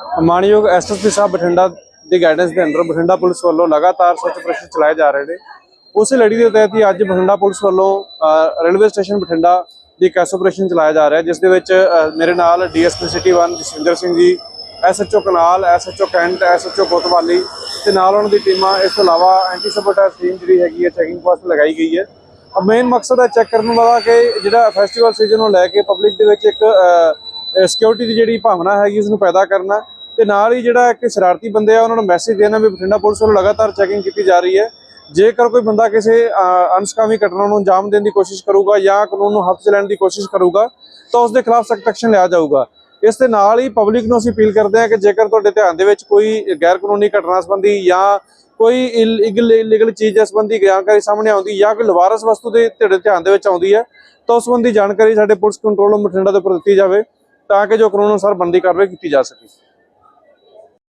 ਮਾਨਯੋਗ ਐਸਐਸਪੀ ਸਾਹਿਬ ਬਠਿੰਡਾ ਦੀ ਗਾਈਡੈਂਸ ਦੇ ਅੰਦਰ ਬਠਿੰਡਾ ਪੁਲਿਸ ਵੱਲੋਂ ਲਗਾਤਾਰ ਸਰਚ ਆਪਰੇਸ਼ਨ ਚਲਾਏ ਜਾ ਰਹੇ ਨੇ। ਉਸੇ ਲੜੀ ਦੇ ਤਹਿਤ ਹੀ ਅੱਜ ਬਠਿੰਡਾ ਪੁਲਿਸ ਵੱਲੋਂ ਰੇਲਵੇ ਸਟੇਸ਼ਨ ਬਠਿੰਡਾ ਦੀ ਕੈਸ ਆਪਰੇਸ਼ਨ ਚਲਾਇਆ ਜਾ ਰਿਹਾ, ਜਿਸ ਦੇ ਵਿੱਚ ਮੇਰੇ ਨਾਲ DSP city 1 Jaswinder Singh ji, SHO canal, SHO cantt, SHO Kotwali ਤੇ ਨਾਲ ਉਹਨਾਂ ਦੀ ਟੀਮਾਂ। ਇਸ ਤੋਂ ਇਲਾਵਾ ਐਂਟੀ ਸਬੋਟੇਜ ਟੀਮ ਜਿਹੜੀ ਹੈਗੀ ਹੈ ਚੈਕਿੰਗ ਪੋਸਟ ਲਗਾਈ ਗਈ ਹੈ। ਮੇਨ ਮਕਸਦ ਹੈ ਚੈੱਕ ਕਰਨ ਵਾਲਾ ਕਿ ਜਿਹੜਾ ਫੈਸਟੀਵਲ ਸੀਜ਼ਨ ਨੂੰ ਲੈ ਕੇ ਪਬਲਿਕ ਦੇ ਵਿੱਚ ਇੱਕ ਸਿਕਿਉਰਿਟੀ ਦੀ ਜਿਹੜੀ ਭਾਵਨਾ ਹੈਗੀ ਉਸ ਨੂੰ ਪੈਦਾ ਕਰਨਾ। ਤੇ ਨਾਲ ਹੀ ਜਿਹੜਾ ਕਿ ਸ਼ਰਾਰਤੀ ਬੰਦੇ ਆ ਉਹਨਾਂ ਨੂੰ ਮੈਸੇਜ ਦੇਣਾ ਵੀ ਬਠਿੰਡਾ ਪੁਲਿਸ ਵੱਲੋਂ ਲਗਾਤਾਰ ਚੈਕਿੰਗ ਕੀਤੀ ਜਾ ਰਹੀ ਹੈ। ਜੇਕਰ ਕੋਈ ਬੰਦਾ ਕਿਸੇ ਅ, ਅਨਸਕਾਮੀ ਘਟਨਾ ਨੂੰ ਅੰਜਾਮ ਦੇਣ ਦੀ ਕੋਸ਼ਿਸ਼ ਕਰੂਗਾ ਜਾਂ ਕਾਨੂੰਨ ਨੂੰ ਹੱਥ 'ਚ ਲੈਣ ਦੀ ਕੋਸ਼ਿਸ਼ ਕਰੂਗਾ ਤਾਂ ਉਸ ਦੇ ਖਿਲਾਫ ਸਖਤ ਐਕਸ਼ਨ ਲਿਆ ਜਾਊਗਾ। ਇਸ ਦੇ ਨਾਲ ਹੀ ਪਬਲਿਕ ਨੂੰ ਅਸੀਂ ਅਪੀਲ ਕਰਦੇ ਹਾਂ ਕਿ ਜੇਕਰ ਤੁਹਾਡੇ ਧਿਆਨ ਦੇ ਵਿੱਚ ਕੋਈ ਗੈਰ ਕਾਨੂੰਨੀ ਘਟਨਾ ਸੰਬੰਧੀ ਜਾਂ ਕੋਈ ਇਲੀਗਲ ਚੀਜ਼ ਸੰਬੰਧੀ ਜਾਣਕਾਰੀ ਸਾਹਮਣੇ ਆਉਂਦੀ ਜਾਂ ਕੋਈ ਲਵਾਰਸ ਵਸਤੂ ਦੇ ਤੁਹਾਡੇ ਧਿਆਨ ਦੇ ਵਿੱਚ ਆਉਂਦੀ ਹੈ ਤਾਂ ਉਸ ਸੰਬੰਧੀ ਜਾਣਕਾਰੀ ਸਾਡੇ ਪੁਲਿਸ ਕੰਟਰੋਲ ਰੂਮ ਬਠਿੰਡਾ ਦੇ ਉੱਪਰ ਦਿੱਤੀ ਜਾਵੇ। ਤਾਂ ਕਿ ਜੋ ਕਾਨੂੰਨ ਅਨੁਸਾਰ ਬੰਦੀ ਕਾਰਵਾਈ ਕੀਤੀ ਜਾ ਸਕੇ।